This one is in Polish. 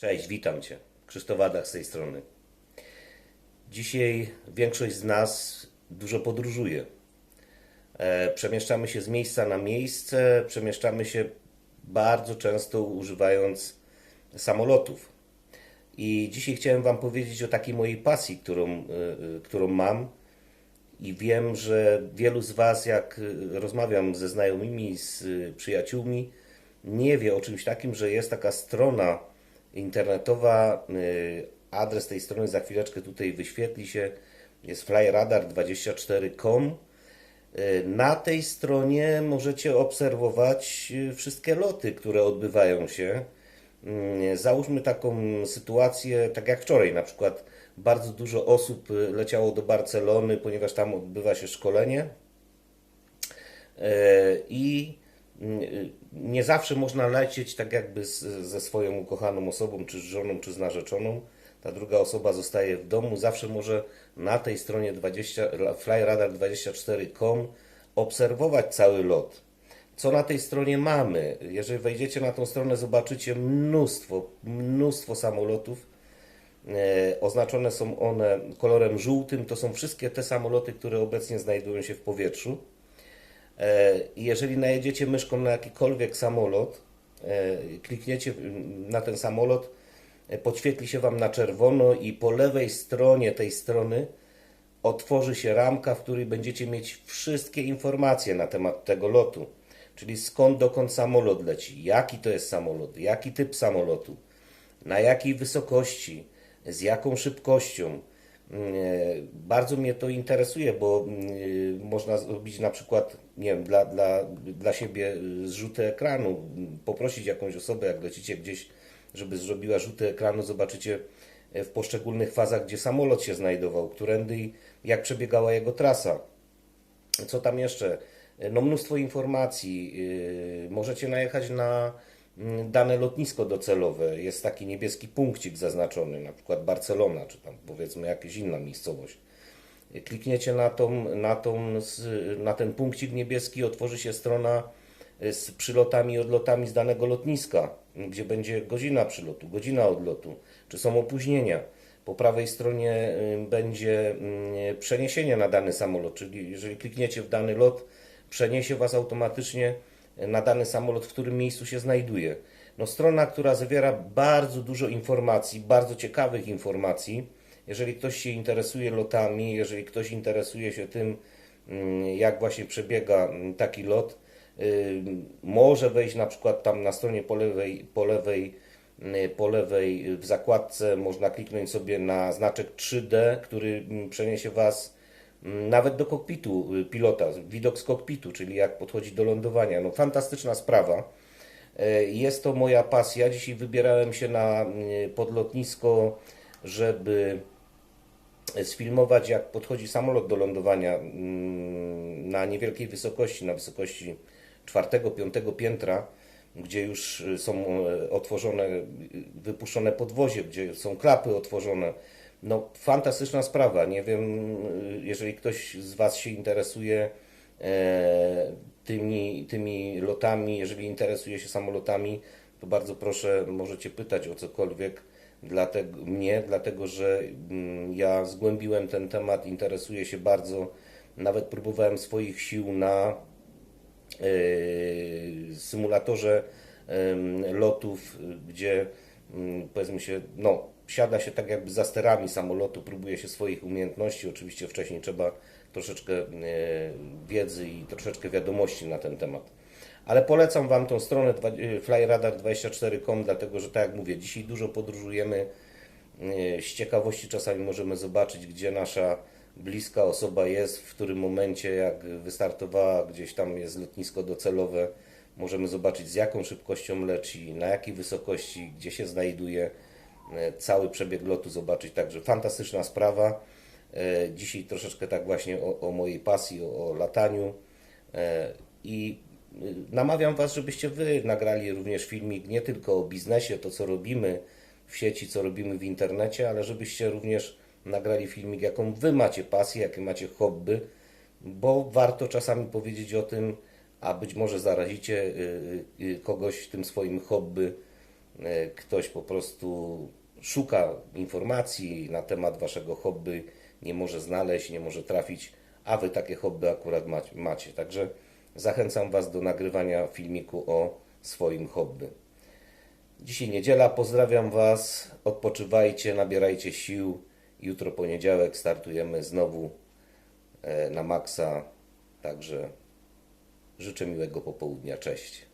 Cześć, witam Cię. Krzysztof Adach z tej strony. Dzisiaj większość z nas dużo podróżuje. E, Przemieszczamy się z miejsca na miejsce, przemieszczamy się bardzo często używając samolotów. I dzisiaj chciałem Wam powiedzieć o takiej mojej pasji, którą, e, e, którą mam. I wiem, że wielu z Was, jak rozmawiam ze znajomymi, z przyjaciółmi, nie wie o czymś takim, że jest taka strona internetowa. y, Adres tej strony za chwileczkę tutaj wyświetli się. Jest flyradar24.com. Y, Na tej stronie możecie obserwować y, wszystkie loty, które odbywają się. Mm, Załóżmy taką sytuację, tak jak wczoraj, na przykład bardzo dużo osób leciało do Barcelony, ponieważ tam odbywa się szkolenie. I nie zawsze można lecieć tak jakby z, ze swoją ukochaną osobą, czy z żoną, czy z narzeczoną. Ta druga osoba zostaje w domu. Zawsze może na tej stronie 20, flyradar24.com obserwować cały lot. Co na tej stronie mamy? Jeżeli wejdziecie na tą stronę, zobaczycie mnóstwo, mnóstwo samolotów. E, Oznaczone są one kolorem żółtym. To są wszystkie te samoloty, które obecnie znajdują się w powietrzu. E, Jeżeli najedziecie myszką na jakikolwiek samolot, e, klikniecie na ten samolot, e, podświetli się Wam na czerwono i po lewej stronie tej strony otworzy się ramka, w której będziecie mieć wszystkie informacje na temat tego lotu. Czyli skąd, dokąd samolot leci, jaki to jest samolot, jaki typ samolotu, na jakiej wysokości, z jaką szybkością. Mm, e, Bardzo mnie to interesuje, bo mm, można zrobić na przykład, nie wiem, dla, dla, dla siebie y, zrzuty ekranu, mm, poprosić jakąś osobę, jak lecicie gdzieś, żeby zrobiła rzuty ekranu, zobaczycie e, w poszczególnych fazach, gdzie samolot się znajdował, którędy i jak przebiegała jego trasa. Co tam jeszcze? No mnóstwo informacji. Yy, Możecie najechać na dane lotnisko docelowe. Jest taki niebieski punkcik zaznaczony, na przykład Barcelona, czy tam powiedzmy jakaś inna miejscowość. Klikniecie na, tą, na, tą, na ten punkcik niebieski, otworzy się strona y, z przylotami i odlotami z danego lotniska, gdzie będzie godzina przylotu, godzina odlotu, czy są opóźnienia. Po prawej stronie y, będzie mm, przeniesienie na dany samolot, czyli jeżeli klikniecie w dany lot, przeniesie Was automatycznie na dany samolot, w którym miejscu się znajduje. No, strona, która zawiera bardzo dużo informacji, bardzo ciekawych informacji. Jeżeli ktoś się interesuje lotami, jeżeli ktoś interesuje się tym, mm, jak właśnie przebiega mm, taki lot, y, może wejść na przykład tam na stronie po lewej, po lewej, y, po lewej w zakładce można kliknąć sobie na znaczek 3D, który mm, przeniesie Was nawet do kokpitu y, pilota, widok z kokpitu, czyli jak podchodzi do lądowania. No fantastyczna sprawa. E, Jest to moja pasja. Dzisiaj wybierałem się na y, podlotnisko, żeby sfilmować, jak podchodzi samolot do lądowania mm, na niewielkiej wysokości, na wysokości czwartego, piątego piętra, gdzie już y, są e, otworzone, y, wypuszczone podwozie, gdzie są klapy otworzone. No, fantastyczna sprawa. Nie wiem, jeżeli ktoś z Was się interesuje e, tymi, tymi lotami, jeżeli interesuje się samolotami, to bardzo proszę, możecie pytać o cokolwiek dlatego, mnie, dlatego że mm, ja zgłębiłem ten temat, interesuję się bardzo, nawet próbowałem swoich sił na e, symulatorze lotów, gdzie mm, powiedzmy się, no, siada się tak jakby za sterami samolotu, próbuje się swoich umiejętności. Oczywiście wcześniej trzeba troszeczkę e, wiedzy i troszeczkę wiadomości na ten temat. Ale polecam Wam tą stronę y, flyradar24.com, dlatego że tak jak mówię, dzisiaj dużo podróżujemy. Y, Z ciekawości czasami możemy zobaczyć, gdzie nasza bliska osoba jest, w którym momencie, jak wystartowała, gdzieś tam jest lotnisko docelowe. Możemy zobaczyć, z jaką szybkością leci, na jakiej wysokości, gdzie się znajduje, cały przebieg lotu zobaczyć. Także fantastyczna sprawa. Y, Dzisiaj troszeczkę tak właśnie o, o mojej pasji, o, o lataniu. E, I namawiam Was, żebyście Wy nagrali również filmik nie tylko o biznesie, to co robimy w sieci, co robimy w internecie, ale żebyście również nagrali filmik, jaką Wy macie pasję, jakie macie hobby, bo warto czasami powiedzieć o tym, a być może zarazicie kogoś tym swoim hobby, e, ktoś po prostu szuka informacji na temat waszego hobby, nie może znaleźć, nie może trafić, a wy takie hobby akurat ma- macie. Także zachęcam was do nagrywania filmiku o swoim hobby. Dzisiaj niedziela, pozdrawiam Was, odpoczywajcie, nabierajcie sił. Jutro poniedziałek startujemy znowu e, na maksa, także życzę miłego popołudnia, cześć.